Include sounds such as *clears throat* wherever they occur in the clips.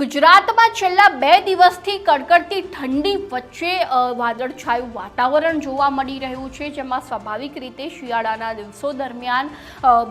ગુજરાતમાં છેલ્લા બે દિવસથી કડકડતી ઠંડી વચ્ચે વાદળછાયું વાતાવરણ જોવા મળી રહ્યું છે, જેમાં સ્વાભાવિક રીતે શિયાળાના દિવસો દરમિયાન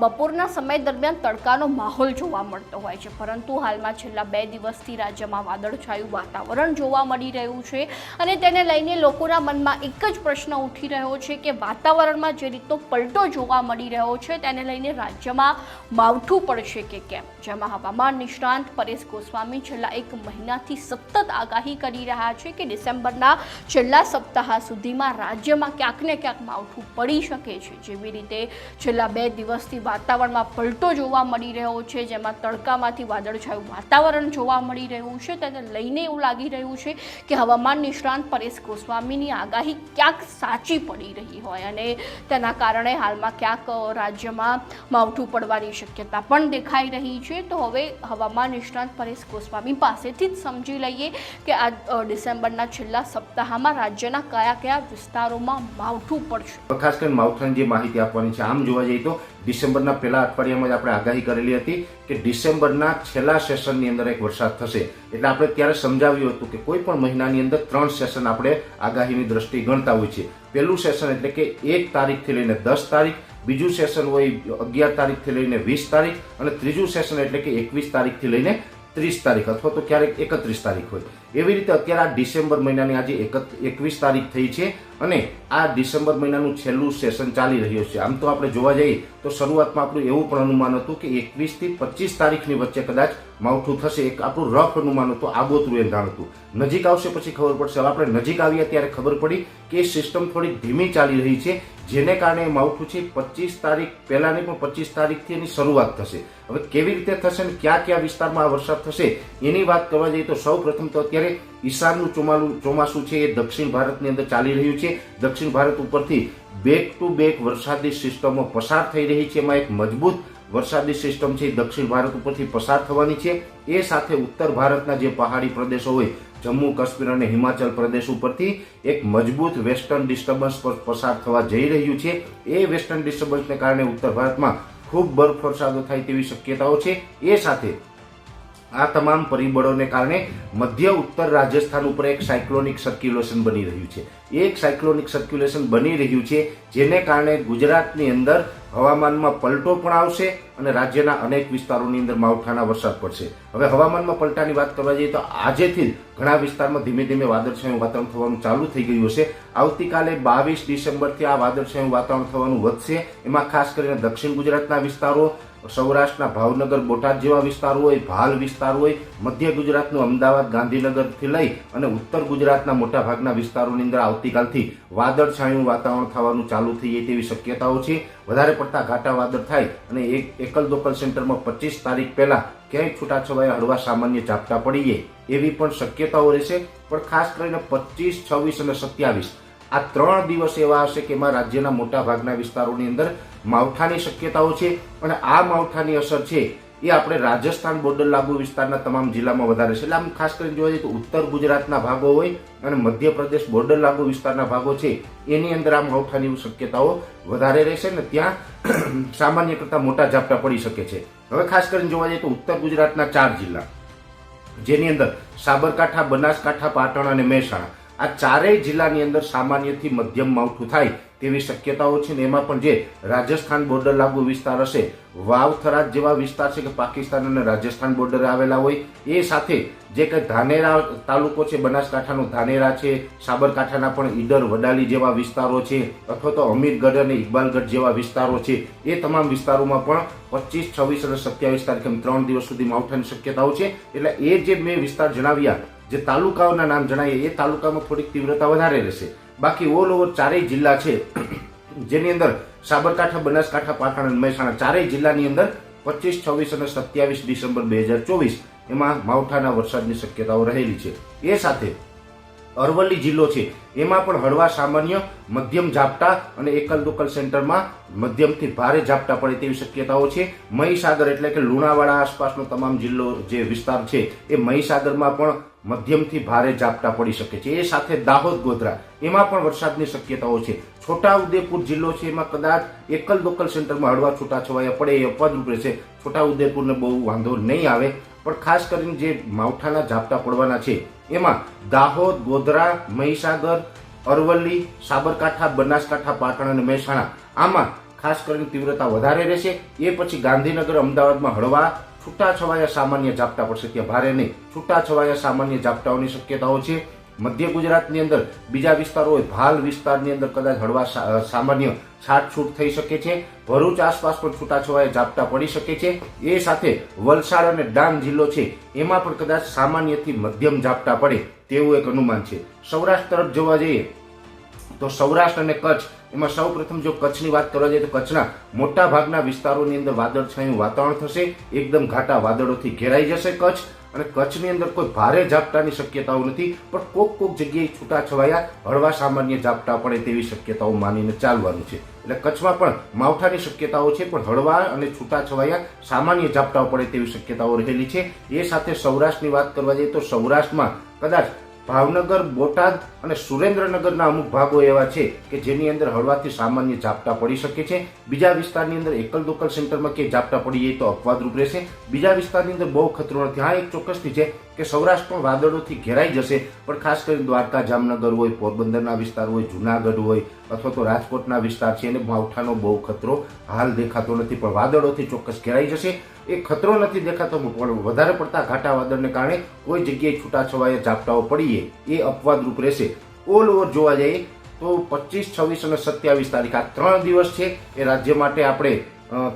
બપોરના સમય દરમિયાન તડકાનો માહોલ જોવા મળતો હોય છે. પરંતુ હાલમાં છેલ્લા બે દિવસથી રાજ્યમાં વાદળછાયું વાતાવરણ જોવા મળી રહ્યું છે અને તેને લઈને લોકોના મનમાં એક જ પ્રશ્ન ઉઠી રહ્યો છે કે વાતાવરણમાં જે રીતનો પલટો જોવા મળી રહ્યો છે તેને લઈને રાજ્યમાં માવઠું પડશે કે કેમ? જેમાં હવામાન નિષ્ણાંત પરેશ ગોસ્વામી છેલ્લા એક મહિનાથી સતત આગાહી કરી રહ્યા છે કે ડિસેમ્બરના છેલ્લા સપ્તાહ સુધીમાં રાજ્યમાં ક્યાંક ને ક્યાંક માવઠું પડી શકે છે. જેવી રીતે છેલ્લા બે દિવસથી વાતાવરણમાં પલટો જોવા મળી રહ્યો છે, જેમાં તડકામાંથી વાદળછાયું વાતાવરણ જોવા મળી રહ્યું છે. તેને લઈને એવું લાગી રહ્યું છે કે હવામાન નિષ્ણાંત પરેશ ગોસ્વામીની આગાહી ક્યાંક સાચી પડી રહી હોય અને તેના કારણે હાલમાં ક્યાંક રાજ્યમાં માવઠું પડવાની શક્યતા પણ દેખાઈ રહી છે. તો હવે હવામાન નિષ્ણાંત પરેશ ગોસ્વામી પાસેથી જ સમજી લઈએ કે આ ડિસેમ્બરના છેલ્લા સપ્તાહમાં રાજ્યના કયા કયા વિસ્તારોમાં માવઠું પડશે. ખાસ કરીને માવઠાની જે માહિતી આપવાની છે, આમ જોવા જઈએ તો ડિસેમ્બરના પહેલા અઠવાડિયામાં જ આપણે આગાહી કરેલી હતી કે ડિસેમ્બરના છેલ્લા સેશનની અંદર એક વરસાદ થશે. એટલે આપણે ત્યારે સમજાવ્યું હતું કે કોઈ પણ મહિનાની અંદર ત્રણ સેશન આપણે આગાહીની દ્રષ્ટિએ ગણતા હોય છે. પહેલું સેશન એટલે કે એક તારીખથી લઈને દસ તારીખ, બીજું સેશન હોય અગિયાર તારીખથી લઈને વીસ તારીખ અને ત્રીજું સેશન એટલે કે એકવીસ તારીખથી લઈને ત્રીસ તારીખ અથવા તો ક્યારેક એકત્રીસ તારીખ હોય. એવી રીતે અત્યારે આ ડિસેમ્બર મહિનાની આજે એકવીસ તારીખ થઈ છે અને આ ડિસેમ્બર મહિનાનું છેલ્લું સેશન ચાલી રહ્યું છે. આમ તો આપણે જોવા જઈએ તો શરૂઆતમાં આપણું એવું પણ અનુમાન હતું કે એકવીસથી પચીસ તારીખની વચ્ચે કદાચ માવઠું થશે. એક આપણું રફ અનુમાન હતું આગોતરું એંધાણ હતું. નજીક આવશે પછી ખબર પડશે. હવે આપણે નજીક આવ્યા ત્યારે ખબર પડી કે એ સિસ્ટમ થોડી ધીમી ચાલી રહી છે. જેને કારણે માવઠું છે પચીસ તારીખ પહેલાંની પણ પચીસ તારીખથી એની શરૂઆત થશે. હવે કેવી રીતે થશે ને ક્યાં કયા વિસ્તારમાં આ વરસાદ થશે, એની વાત કરવા જઈએ તો સૌ પ્રથમ તો અત્યારે ઈશાનનું ચોમાલું, ચોમાસું છે એ દક્ષિણ ભારતની અંદર ચાલી રહ્યું છે. દક્ષિણ ભારત ઉપરથી બેક ટુ બેક વરસાદી સિસ્ટમો પસાર થઈ રહી છે. એમાં એક મજબૂત વરસાદી સિસ્ટમ છે, દક્ષિણ ભારત ઉપરથી પસાર થવાની છે. એ સાથે ઉત્તર ભારતના જે પહાડી પ્રદેશો હોય, જમ્મુ, કાશ્મીર અને હિમાચલ પ્રદેશ ઉપરથી એક મજબૂત વેસ્ટર્ન ડિસ્ટર્બન્સ પર પસાર થવા જઈ રહ્યું છે. એ વેસ્ટર્ન ડિસ્ટર્બન્સને કારણે ઉત્તર ભારતમાં ખૂબ બરફ વરસાદો થાય તેવી શક્યતાઓ છે. એ સાથે આ તમામ પરિબળોને કારણે મધ્ય ઉત્તર રાજસ્થાન ઉપર એક સાયક્લોનિક સર્ક્યુલેશન બની રહ્યું છે. એક સાયક્લોનિક સર્ક્યુલેશન બની રહ્યું છે, જેને કારણે ગુજરાતની અંદર હવામાનમાં પલટો પણ આવશે અને રાજ્યના અનેક વિસ્તારોની અંદર માવઠાના વરસાદ પડશે. હવે હવામાનમાં પલટાની વાત કરવા જઈએ તો આજેથી ઘણા વિસ્તારમાં ધીમે ધીમે વાદળછાયું વાતાવરણ થવાનું ચાલુ થઈ ગયું હશે. આવતીકાલે બાવીસ ડિસેમ્બરથી આ વાદળછાયું વાતાવરણ થવાનું વધશે. એમાં ખાસ કરીને દક્ષિણ ગુજરાતના વિસ્તારો સૌરાષ્ટ્રના ભાવનગર, બોટાદ જેવા વિસ્તારો હોય, ભાલ વિસ્તાર હોય, મધ્ય ગુજરાતનું અમદાવાદ, ગાંધીનગરથી લઈ અને ઉત્તર ગુજરાતના મોટાભાગના વિસ્તારોની અંદર આવતીકાલથી વાદળછાયું વાતાવરણ થવાનું ચાલુ થઈ જાય તેવી શક્યતાઓ છે. વધારે પડતા ઘાટા વાદળ થાય અને એક એકલ દોકલ સેન્ટરમાં પચીસ તારીખ પહેલાં ક્યાંય છૂટાછવાયા હળવા સામાન્ય ઝાપટા પડી જાય એવી પણ શક્યતાઓ રહેશે. પણ ખાસ કરીને પચીસ, છવ્વીસ અને સત્યાવીસ આ ત્રણ દિવસ એવા હશે કે એમાં રાજ્યના મોટા ભાગના વિસ્તારોની અંદર માવઠાની શક્યતાઓ છે અને આ માવઠાની અસર છે એ આપણે રાજસ્થાન બોર્ડર લાગુ વિસ્તારના તમામ જિલ્લામાં વધારે છે. એટલે આમ ખાસ કરીને જોવા જઈએ તો ઉત્તર ગુજરાતના ભાગો હોય અને મધ્યપ્રદેશ બોર્ડર લાગુ વિસ્તારના ભાગો છે, એની અંદર આ માવઠાની શક્યતાઓ વધારે રહેશે ને ત્યાં *clears throat* સામાન્ય કરતાં મોટા ઝાપટા પડી શકે છે. હવે ખાસ કરીને જોવા જઈએ તો ઉત્તર ગુજરાતના ચાર જિલ્લા, જેની અંદર સાબરકાંઠા, બનાસકાંઠા, પાટણ અને મહેસાણા આ ચારેય જિલ્લાની અંદર સામાન્યથી મધ્યમ માવઠું થાય તેવી શક્યતાઓ છે ને એમાં પણ જે રાજસ્થાન બોર્ડર લાગુ વિસ્તાર હશે વાવથરા જેવા વિસ્તાર છે કે પાકિસ્તાન અને રાજસ્થાન બોર્ડરે આવેલા હોય, એ સાથે જે કંઈ ધાનેરા તાલુકો છે, બનાસકાંઠાનો ધાનેરા છે, સાબરકાંઠાના પણ ઈડર, વડાલી જેવા વિસ્તારો છે, અથવા તો અમીરગઢ અને ઇકબાલગઢ જેવા વિસ્તારો છે, એ તમામ વિસ્તારોમાં પણ પચીસ, છવ્વીસ અને સત્યાવીસ તારીખે ત્રણ દિવસ સુધી માવઠાની શક્યતાઓ છે. એટલે એ જે મેં વિસ્તાર જણાવ્યા જે તાલુકાઓના નામ જણાવીએ એ તાલુકામાં થોડીક તીવ્રતા વધારે રહેશે. બાકી ઓલ ઓવર ચારેય જિલ્લા છે, જેની અંદર સાબરકાંઠા, બનાસકાંઠા, પાટણ અને મહેસાણા ચારેય જિલ્લાની અંદર પચીસ, છવ્વીસ અને સત્યાવીસ ડિસેમ્બર બે હજાર ચોવીસ એમાં માવઠાના વરસાદની શક્યતાઓ રહેલી છે. એ સાથે અરવલ્લી જિલ્લો છે. એમાં પણ હળવા સામાન્ય, મધ્યમ ઝાપટા અને એકલ દોકલ સેન્ટરમાં મધ્યમથી ભારે ઝાપટા પડે તેવી શક્યતાઓ છે. મહીસાગર એટલે કે લુણાવાડા આસપાસનો તમામ જિલ્લો જે વિસ્તાર છે, એ મહીસાગરમાં પણ મધ્યમથી ભારે ઝાપટા પડી શકે છે. એ સાથે દાહોદ, ગોધરા, એમાં પણ વરસાદની શક્યતાઓ છે. છોટા ઉદેપુર જિલ્લો છે, એમાં કદાચ એકલ દોકલ સેન્ટરમાં હળવા છૂટાછવાયા પડે એ અપવાદરૂપ રહેશે છોટાઉદેપુરને બહુ વાંધો નહીં આવે. પણ ખાસ કરીને જે માવઠાના ઝાપટા પડવાના છે એમાં દાહોદ, ગોધરા, મહીસાગર, અરવલ્લી, સાબરકાંઠા, બનાસકાંઠા, પાટણ અને મહેસાણા. આમાં ખાસ કરીને તીવ્રતા વધારે રહેશે. એ પછી ગાંધીનગર, અમદાવાદમાં હળવા છૂટાછવાયા સામાન્ય ઝાપટા પડશે. ત્યાં ભારે નહીં. છૂટાછવાયા સામાન્ય ઝાપટાઓની શક્યતાઓ છે. મધ્ય ગુજરાતની અંદર બીજા વિસ્તારો હોય, ભાલ વિસ્તારની અંદર કદાચ હળવા સામાન્ય છાટછૂટ થઈ શકે છે, ભરૂચ આસપાસ પણ છૂટાછવાયા ઝાપટા પડી શકે છે. એ સાથે વલસાડ અને ડાંગ જિલ્લો છે, એમાં પણ કદાચ સામાન્યથી મધ્યમ ઝાપટા પડે તેવું એક અનુમાન છે. સૌરાષ્ટ્ર તરફ જોવા જઈએ, તો સૌરાષ્ટ્ર અને કચ્છ, એમાં સૌ પ્રથમ જો કચ્છની વાત કરવા જઈએ તો કચ્છના મોટા ભાગના વિસ્તારોની અંદર વાદળછાયું વાતાવરણ થશે, એકદમ ઘાટા વાદળોથી ઘેરાઈ જશે કચ્છ અને કચ્છની અંદર કોઈ ભારે ઝાપટાની શક્યતાઓ નથી, પણ કોક કોક જગ્યાએ છૂટાછવાયા હળવા સામાન્ય ઝાપટા પડે તેવી શક્યતાઓ માનીને ચાલવાનું છે. એટલે કચ્છમાં પણ માવઠાની શક્યતાઓ છે, પણ હળવા અને છૂટાછવાયા સામાન્ય ઝાપટાઓ પડે તેવી શક્યતાઓ રહેલી છે. એ સાથે સૌરાષ્ટ્રની વાત કરવા જઈએ તો સૌરાષ્ટ્રમાં કદાચ ભાવનગર, બોટાદ અને સુરેન્દ્રનગરના અમુક ભાગો એવા છે કે જેની અંદર હળવાથી સામાન્ય ઝાપટા પડી શકે છે. બીજા વિસ્તારની અંદર એકલ દોકલ સેન્ટરમાં કે ઝાપટા પડી જાય તો અપવાદરૂપ રહેશે. બીજા વિસ્તારની અંદર બહુ ખતરો નથી હા, એક ચોક્કસથી છે કે સૌરાષ્ટ્ર પણ વાદળોથી ઘેરાઈ જશે, પણ ખાસ કરીને દ્વારકા, જામનગર હોય, પોરબંદરના વિસ્તાર હોય, જુનાગઢ હોય અથવા તો રાજકોટના વિસ્તાર છે, એને માવઠાનો બહુ ખતરો હાલ દેખાતો નથી, પણ વાદળોથી ચોક્કસ ઘેરાઈ જશે. એ ખતરો નથી દેખાતો, પણ વધારે પડતા ઘાટા વાદળને કારણે કોઈ જગ્યાએ છૂટાછવાયા ઝાપટાઓ પડીએ, એ અપવાદરૂપ રહેશે. ઓલ ઓવર જોવા જઈએ તો પચીસ, છવ્વીસ અને સત્યાવીસ તારીખ, આ ત્રણ દિવસ છે એ રાજ્ય માટે આપણે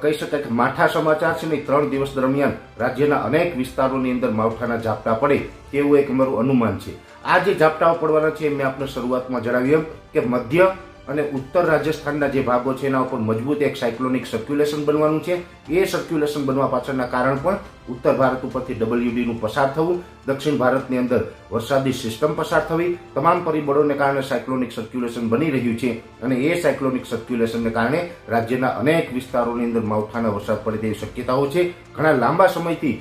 કહી શકાય કે માઠા સમાચાર છે ને ત્રણ દિવસ દરમિયાન રાજ્યના અનેક વિસ્તારોની અંદર માવઠાના ઝાપટા પડે, તેવું એક અમારું અનુમાન છે. આ જે ઝાપટાઓ પડવાના છે મેં આપને શરૂઆતમાં જણાવ્યું કે મધ્ય અને ઉત્તર રાજસ્થાનના જે ભાગો છે, એના ઉપર મજબૂત એક સાયક્લોનિક સર્ક્યુલેશન બનવાનું છે. એ સર્ક્યુલેશન બનવા પાછળના કારણ પણ ઉત્તર ભારત ઉપરથી ડબલ્યુડીનું પસાર થવું, દક્ષિણ ભારતની અંદર વરસાદી સિસ્ટમ પસાર થવી, તમામ પરિબળોને કારણે સાયક્લોનિક સર્ક્યુલેશન બની રહ્યું છે અને એ સાયક્લોનિક સર્ક્યુલેશનને કારણે રાજ્યના અનેક વિસ્તારોની અંદર માવઠાના વરસાદ પડે તેવી શક્યતાઓ છે. ઘણા લાંબા સમયથી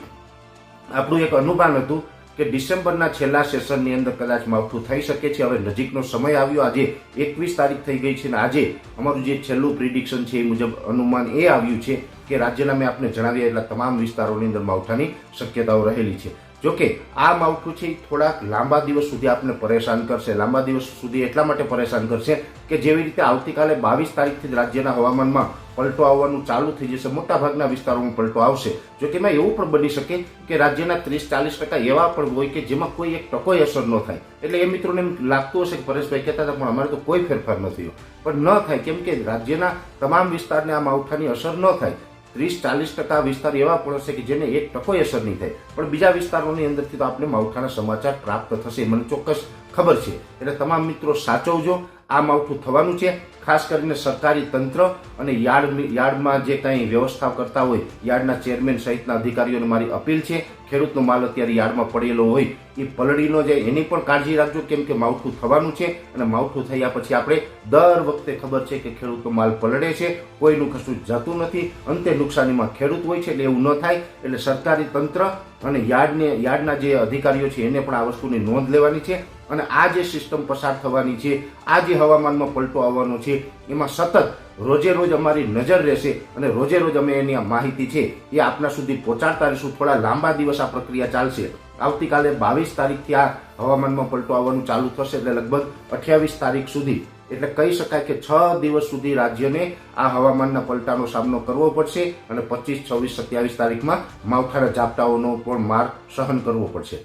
આપણું એક અનુમાન હતું કે ડિસેમ્બરના છેલ્લા સેશનની અંદર કદાચ માવઠું થઈ શકે છે. હવે નજીકનો સમય આવ્યો. આજે એકવીસ તારીખ થઈ ગઈ છે અને આજે અમારું જે છેલ્લું પ્રિડિક્શન છે એ મુજબ અનુમાન એ આવ્યું છે કે રાજ્યના મેં આપને જણાવ્યા એટલા તમામ વિસ્તારોની અંદર માવઠાની શક્યતાઓ રહેલી છે. જોકે આ માવઠું છે થોડાક લાંબા દિવસ સુધી આપને પરેશાન કરશે. લાંબા દિવસ સુધી એટલા માટે પરેશાન કરશે કે જેવી રીતે આવતીકાલે બાવીસ તારીખથી જ રાજ્યના હવામાનમાં પલટો આવવાનું ચાલુ થઈ જશે. મોટાભાગના વિસ્તારોમાં પલટો આવશે. જો કે એમાં એવું પણ બની શકે કે રાજ્યના ત્રીસ, ચાલીસ ટકા એવા પણ હોય કે જેમાં કોઈ એક ટકોય અસર ન થાય. એટલે એ મિત્રોને એમ લાગતું હશે કે પરેશભાઈ કહેતા હતા, પણ અમારે તો કોઈ ફેરફાર ન થયો. પણ ન થાય. કેમ કે રાજ્યના તમામ વિસ્તારને આ માવઠાની અસર ન થાય. ત્રીસ, ચાલીસ ટકા વિસ્તાર એવા પણ હશે કે જેને એક ટકોય અસર નહીં થાય. પણ બીજા વિસ્તારોની અંદરથી તો આપણે માવઠાના સમાચાર પ્રાપ્ત થશે. મને ચોક્કસ ખબર છે. એટલે તમામ મિત્રો સાચવજો. આ માવઠું થવાનું છે. ખાસ કરીને સરકારી તંત્ર અને યાર્ડ યાર્ડમાં જે કાંઈ વ્યવસ્થા કરતા હોય, યાર્ડના ચેરમેન સહિતના અધિકારીઓને મારી અપીલ છે, ખેડૂતનો માલ અત્યારે યાર્ડમાં પડેલો હોય, એ પલળી ન જાય એની પણ કાળજી રાખજો, કેમ કે માવઠું થવાનું છે અને માવઠું થયા પછી આપણે દર વખતે ખબર છે કે ખેડૂતનો માલ પલળે છે, કોઈનું કશું જતું નથી, અંતે નુકસાનીમાં ખેડૂત હોય છે એટલે એવું ન થાય, એટલે સરકારી તંત્ર અને યાર્ડને યાર્ડના જે અધિકારીઓ છે એને પણ આ વસ્તુની નોંધ લેવાની છે અને આ જે સિસ્ટમ પસાર થવાની છે, આ જે હવામાનમાં પલટો આવવાનો છે, એમાં સતત રોજે રોજ અમારી નજર રહેશે અને રોજે રોજ અમે એની આ માહિતી છે એ આપના સુધી પહોંચાડતા રહીશું. થોડા લાંબા દિવસ આ પ્રક્રિયા ચાલશે. આવતીકાલે બાવીસ તારીખથી આ હવામાનમાં પલટો આવવાનું ચાલુ થશે એટલે લગભગ અઠ્યાવીસ તારીખ સુધી. એટલે કહી શકાય કે છ દિવસ સુધી રાજ્યને આ હવામાનના પલટાનો સામનો કરવો પડશે અને પચીસ, છવ્વીસ, સત્યાવીસ તારીખમાં માવઠાના ઝાપટાઓનો પણ માર સહન કરવો પડશે.